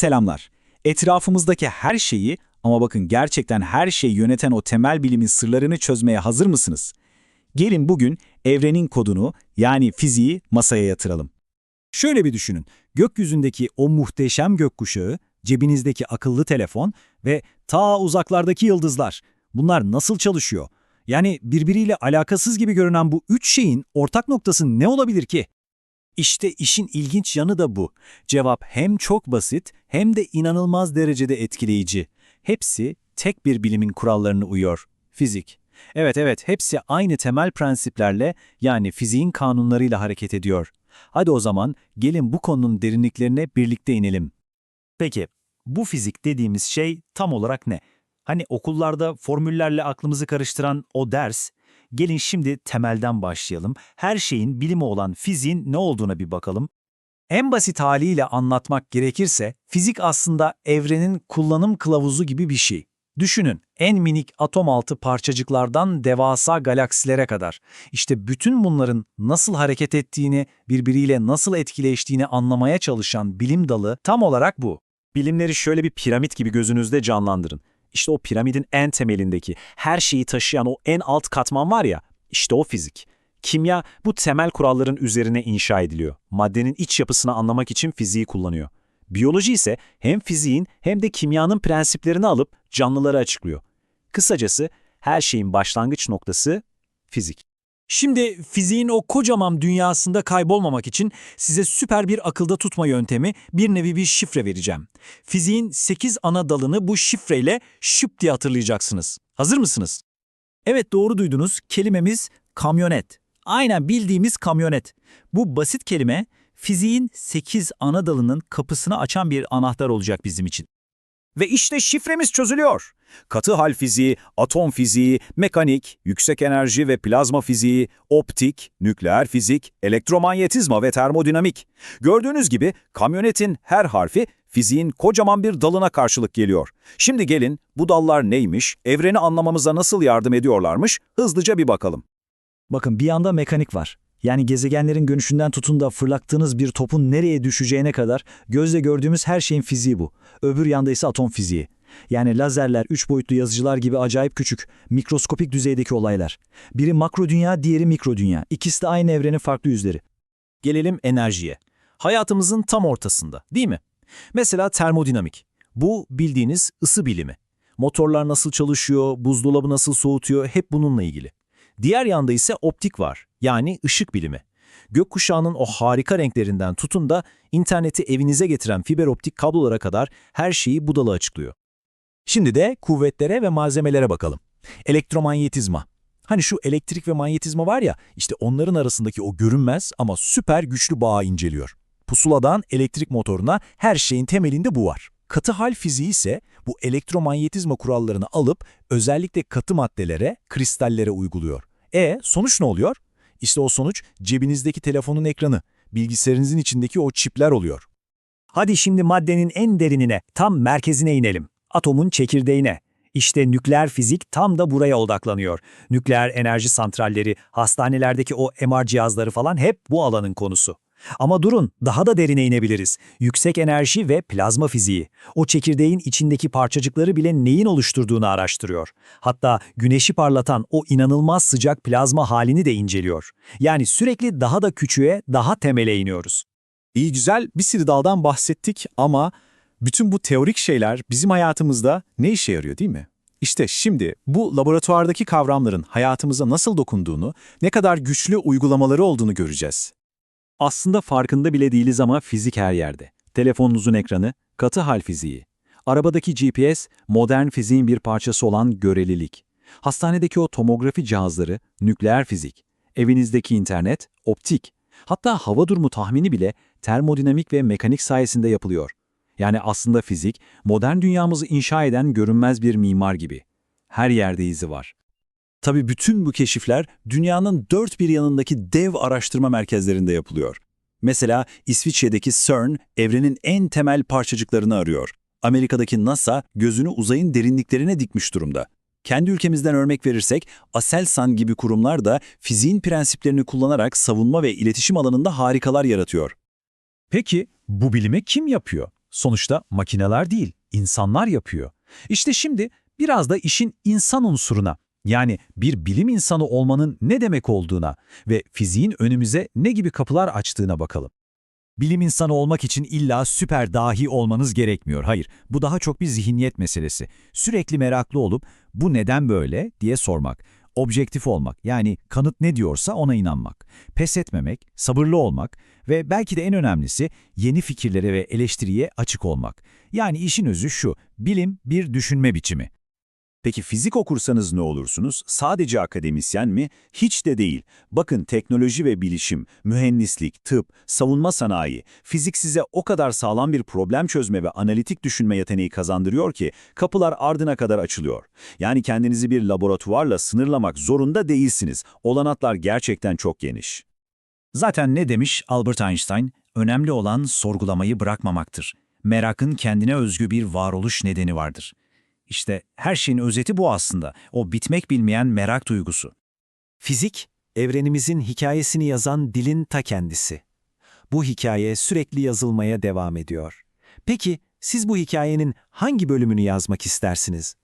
Selamlar. Etrafımızdaki her şeyi ama bakın gerçekten her şeyi yöneten o temel bilimin sırlarını çözmeye hazır mısınız? Gelin bugün evrenin kodunu yani fiziği masaya yatıralım. Şöyle bir düşünün. Gökyüzündeki o muhteşem gökkuşağı, cebinizdeki akıllı telefon ve ta uzaklardaki yıldızlar. Bunlar nasıl çalışıyor? Yani birbiriyle alakasız gibi görünen bu üç şeyin ortak noktası ne olabilir ki? İşte işin ilginç yanı da bu. Cevap hem çok basit hem de inanılmaz derecede etkileyici. Hepsi tek bir bilimin kurallarını uyuyor. Fizik. Evet evet hepsi aynı temel prensiplerle yani fiziğin kanunlarıyla hareket ediyor. Hadi o zaman gelin bu konunun derinliklerine birlikte inelim. Peki, bu fizik dediğimiz şey tam olarak ne? Hani okullarda formüllerle aklımızı karıştıran o ders, gelin şimdi temelden başlayalım. Her şeyin bilimi olan fiziğin ne olduğuna bir bakalım. En basit haliyle anlatmak gerekirse, fizik aslında evrenin kullanım kılavuzu gibi bir şey. Düşünün, en minik atom altı parçacıklardan devasa galaksilere kadar. İşte bütün bunların nasıl hareket ettiğini, birbiriyle nasıl etkileştiğini anlamaya çalışan bilim dalı tam olarak bu. Bilimleri şöyle bir piramit gibi gözünüzde canlandırın. İşte o piramidin en temelindeki, her şeyi taşıyan o en alt katman var ya, işte o fizik. Kimya bu temel kuralların üzerine inşa ediliyor. Maddenin iç yapısını anlamak için fiziği kullanıyor. Biyoloji ise hem fiziğin hem de kimyanın prensiplerini alıp canlıları açıklıyor. Kısacası her şeyin başlangıç noktası fizik. Şimdi fiziğin o kocaman dünyasında kaybolmamak için size süper bir akılda tutma yöntemi, bir nevi bir şifre vereceğim. Fiziğin 8 ana dalını bu şifreyle şıp diye hatırlayacaksınız. Hazır mısınız? Evet doğru duydunuz. Kelimemiz kamyonet. Aynen bildiğimiz kamyonet. Bu basit kelime fiziğin 8 ana dalının kapısını açan bir anahtar olacak bizim için. Ve işte şifremiz çözülüyor. Katı hal fiziği, atom fiziği, mekanik, yüksek enerji ve plazma fiziği, optik, nükleer fizik, elektromanyetizma ve termodinamik. Gördüğünüz gibi kamyonetin her harfi fiziğin kocaman bir dalına karşılık geliyor. Şimdi gelin bu dallar neymiş, evreni anlamamıza nasıl yardım ediyorlarmış hızlıca bir bakalım. Bakın bir yanda mekanik var. Yani gezegenlerin dönüşünden tutun da fırlattığınız bir topun nereye düşeceğine kadar gözle gördüğümüz her şeyin fiziği bu. Öbür yanda ise atom fiziği. Yani lazerler, üç boyutlu yazıcılar gibi acayip küçük, mikroskopik düzeydeki olaylar. Biri makro dünya, diğeri mikro dünya. İkisi de aynı evrenin farklı yüzleri. Gelelim enerjiye. Hayatımızın tam ortasında, değil mi? Mesela termodinamik. Bu bildiğiniz ısı bilimi. Motorlar nasıl çalışıyor, buzdolabı nasıl soğutuyor hep bununla ilgili. Diğer yanda ise optik var, yani ışık bilimi. Gökkuşağının o harika renklerinden tutun da interneti evinize getiren fiber optik kablolara kadar her şeyi bu dalı açıklıyor. Şimdi de kuvvetlere ve malzemelere bakalım. Elektromanyetizma. Hani şu elektrik ve manyetizma var ya, işte onların arasındaki o görünmez ama süper güçlü bağı inceliyor. Pusuladan elektrik motoruna her şeyin temelinde bu var. Katı hal fiziği ise bu elektromanyetizma kurallarını alıp özellikle katı maddelere, kristallere uyguluyor. E sonuç ne oluyor? İşte o sonuç cebinizdeki telefonun ekranı, bilgisayarınızın içindeki o çipler oluyor. Hadi şimdi maddenin en derinine, tam merkezine inelim. Atomun çekirdeğine. İşte nükleer fizik tam da buraya odaklanıyor. Nükleer enerji santralleri, hastanelerdeki o MR cihazları falan hep bu alanın konusu. Ama durun, daha da derine inebiliriz. Yüksek enerji ve plazma fiziği. O çekirdeğin içindeki parçacıkları bile neyin oluşturduğunu araştırıyor. Hatta güneşi parlatan o inanılmaz sıcak plazma halini de inceliyor. Yani sürekli daha da küçüğe, daha temele iniyoruz. İyi güzel bir sürü daldan bahsettik ama bütün bu teorik şeyler bizim hayatımızda ne işe yarıyor değil mi? İşte şimdi bu laboratuvardaki kavramların hayatımıza nasıl dokunduğunu, ne kadar güçlü uygulamaları olduğunu göreceğiz. Aslında farkında bile değiliz ama fizik her yerde. Telefonunuzun ekranı, katı hal fiziği. Arabadaki GPS, modern fiziğin bir parçası olan görelilik. Hastanedeki o tomografi cihazları, nükleer fizik. Evinizdeki internet, optik. Hatta hava durumu tahmini bile termodinamik ve mekanik sayesinde yapılıyor. Yani aslında fizik, modern dünyamızı inşa eden görünmez bir mimar gibi. Her yerde izi var. Tabii bütün bu keşifler dünyanın dört bir yanındaki dev araştırma merkezlerinde yapılıyor. Mesela İsviçre'deki CERN evrenin en temel parçacıklarını arıyor. Amerika'daki NASA gözünü uzayın derinliklerine dikmiş durumda. Kendi ülkemizden örnek verirsek Aselsan gibi kurumlar da fiziğin prensiplerini kullanarak savunma ve iletişim alanında harikalar yaratıyor. Peki bu bilimi kim yapıyor? Sonuçta makineler değil, insanlar yapıyor. İşte şimdi biraz da işin insan unsuruna, yani bir bilim insanı olmanın ne demek olduğuna ve fiziğin önümüze ne gibi kapılar açtığına bakalım. Bilim insanı olmak için illa süper dahi olmanız gerekmiyor. Hayır, bu daha çok bir zihniyet meselesi. Sürekli meraklı olup bu neden böyle diye sormak. Objektif olmak, yani kanıt ne diyorsa ona inanmak. Pes etmemek, sabırlı olmak ve belki de en önemlisi yeni fikirlere ve eleştiriye açık olmak. Yani işin özü şu, bilim bir düşünme biçimi. Peki fizik okursanız ne olursunuz? Sadece akademisyen mi? Hiç de değil. Bakın teknoloji ve bilişim, mühendislik, tıp, savunma sanayi, fizik size o kadar sağlam bir problem çözme ve analitik düşünme yeteneği kazandırıyor ki kapılar ardına kadar açılıyor. Yani kendinizi bir laboratuvarla sınırlamak zorunda değilsiniz. Olanaklar gerçekten çok geniş. Zaten ne demiş Albert Einstein? Önemli olan sorgulamayı bırakmamaktır. Merakın kendine özgü bir varoluş nedeni vardır. İşte her şeyin özeti bu aslında. O bitmek bilmeyen merak duygusu. Fizik, evrenimizin hikayesini yazan dilin ta kendisi. Bu hikaye sürekli yazılmaya devam ediyor. Peki siz bu hikayenin hangi bölümünü yazmak istersiniz?